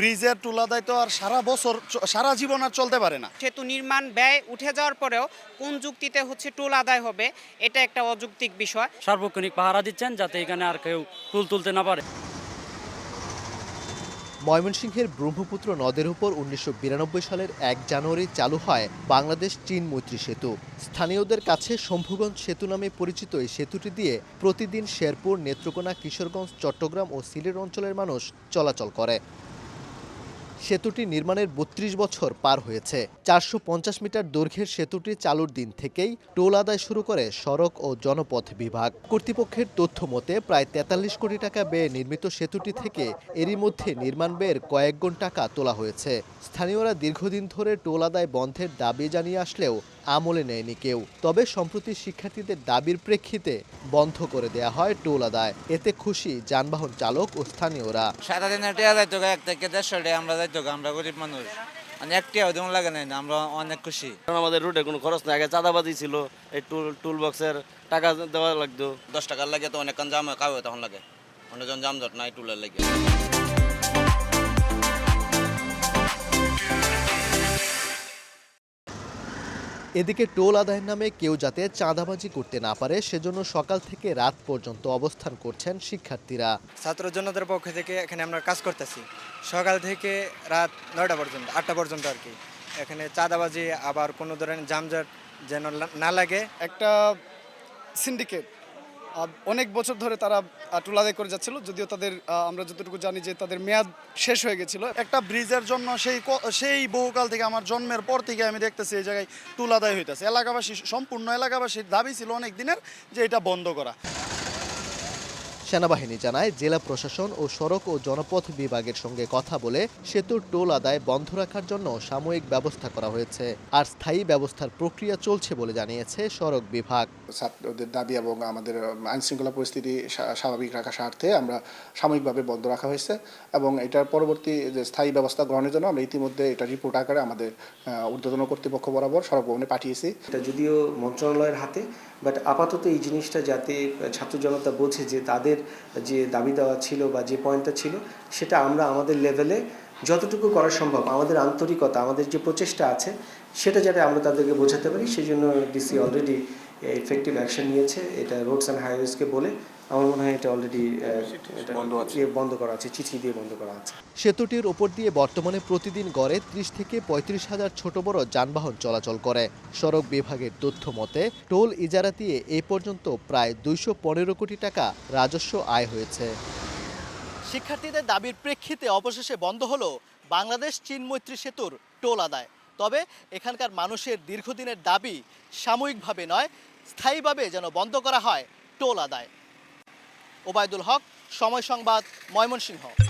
ব্রিজের টুলাদায় তো আর সারা বছর চ- সারা জীবন আর চলতে পারে না। সেতু নির্মাণ ব্যয় উঠে যাওয়ার পরেও কোন যুক্তিতে হচ্ছে টোল আদায় হবে এটা একটা অযৌক্তিক বিষয়। সার্বক্ষণিক পাহারা দিচ্ছেন যাতে এখানে আর কেউ টুল তুলতে না পারে। ময়মনসিংহের ব্রহ্মপুত্র নদের উপর উনিশশো বিরানব্বই সালের এক জানুয়ারি চালু হয় বাংলাদেশ চীন মৈত্রী সেতু। স্থানীয়দের কাছে শম্ভুগঞ্জ সেতু নামে পরিচিত এই সেতুটি দিয়ে প্রতিদিন শেরপুর নেত্রকোনা কিশোরগঞ্জ চট্টগ্রাম ও সিলেট অঞ্চলের মানুষ চলাচল করে। সেতুটি নির্মাণের বত্রিশ বছর পার হয়েছে। চারশো পঞ্চাশ মিটার দৈর্ঘ্যের সেতুটি চালুর দিন থেকেই টোল আদায় শুরু করে সড়ক ও জনপথ বিভাগ। কর্তৃপক্ষের তথ্য মতে, প্রায় তেতাল্লিশ কোটি টাকা ব্যয়ে নির্মিত সেতুটি থেকে এরই মধ্যে নির্মাণ ব্যয়ের কয়েক গুণ টাকা তোলা হয়েছে। স্থানীয়রা দীর্ঘদিন ধরে টোল আদায় বন্ধের দাবি জানিয়ে আসলেও আমলে নেয়নি কেউ। তবে সম্প্রতি শিক্ষার্থীদের দাবির প্রেক্ষিতে বন্ধ করে দেয়া হয় টোল আদায়। এতে খুশি যানবাহন চালক ও স্থানীয়রা। সারাদিন আমরা গা, আমরা গরিব মানুষ। মানে একটি দেওয়া লাগে নাই আমরা অনেক খুশি। কারণ আমাদের রুটে কোনো খরচ নাই আগে চাঁদাবাজি ছিল এই টুল টুল বক্সের টাকা দেওয়া লাগতো। দশ টাকার লাগে তো অনেকক্ষণ জাম কাউ তখন লাগে। অনেকজন জামজট নাই টুলের লাগে এদিকে টোল আদায়ের নামে কেউ যাতে চাঁদাবাজি করতে না পারে, সেজন্য সকাল থেকে রাত পর্যন্ত অবস্থান করছেন শিক্ষার্থীরা। ছাত্র জনতার পক্ষ থেকে এখানে আমরা কাজ করতেছি। সকাল থেকে রাত নয়টা পর্যন্ত, আটটা পর্যন্ত আর কি। এখানে চাঁদাবাজি আবার কোনো ধরনের জামজাট যেন না লাগে। একটা সিন্ডিকেট অনেক বছর ধরে তারা টুল আদায় করে যাচ্ছিল, যদিও তাদের আমরা যতটুকু জানি যে তাদের মেয়াদ শেষ হয়ে গেছিল। একটা ব্রিজের জন্য সেই সেই বহুকাল থেকে আমার জন্মের পর থেকে আমি দেখতেছি এই জায়গায় টুলাদায় হইতেছে। এলাকাবাসী, সম্পূর্ণ এলাকাবাসীর দাবি ছিল অনেক দিনের যে এটা বন্ধ করা। সেনাবাহিনী জানায় জেলা প্রশাসন ও সড়ক ও জনপথ বিভাগের সঙ্গে কথা বলে সেতুর টোল আদায় বন্ধ রাখার জন্য সাময়িক ব্যবস্থা করা হয়েছে। আর স্থায়ী ব্যবস্থার প্রক্রিয়া চলছে বলে জানিয়েছে সড়ক বিভাগ। ছাত্রদের দাবি এবং আমাদের আইন শৃঙ্খলা পরিস্থিতি স্বা- স্বাভাবিক রাখার স্বার্থে আমরা সাময়িকভাবে বন্ধ রাখা হয়েছে এবং এটার পরবর্তী যে স্থায়ী ব্যবস্থা গ্রহণের জন্য আমরা ইতিমধ্যে এটা রিপোর্ট আকারে আমাদের ঊর্ধ্বতন কর্তৃপক্ষ বরাবর সড়ক ভবনে পাঠিয়েছি। এটা যদিও মন্ত্রণালয়ের হাতে বাট আপাতত এই জিনিসটা যাতে ছাত্র জনতা বোঝে যে তাদের যে দাবি দেওয়া ছিল বা যে পয়েন্টটা ছিল, সেটা আমরা আমাদের লেভেলে যতটুকু করা সম্ভব, আমাদের আন্তরিকতা, আমাদের যে প্রচেষ্টা আছে, সেটা যাতে আমরা তাদেরকে বোঝাতে পারি সেই জন্য ডিসি অলরেডি এফেক্টিভ অ্যাকশন নিয়েছে। এটা রোডস অ্যান্ড হাইওয়েজকে বলে। আমার মনে হয় এটা অলরেডি বন্ধ করা আছে চিঠি দিয়ে বন্ধ করা আছে। সেতুটির ওপর দিয়ে বর্তমানে প্রতিদিন গড়ে ত্রিশ থেকে পঁয়ত্রিশ হাজার ছোট বড় যানবাহন চলাচল করে। সড়ক বিভাগের তথ্য মতে টোল ইজারা দিয়ে এ পর্যন্ত প্রায় দুইশো পনেরো কোটি টাকা রাজস্ব আয় হয়েছে। শিক্ষার্থীদের দাবির প্রেক্ষিতে অবশেষে বন্ধ হলো বাংলাদেশ চীন মৈত্রী সেতুর টোল আদায়। তবে এখানকার মানুষের দীর্ঘদিনের দাবি সাময়িকভাবে নয় স্থায়ীভাবে যেন বন্ধ করা হয় টোল আদায়। ওবায়দুল হক সময় সংবাদ ময়মনসিংহ।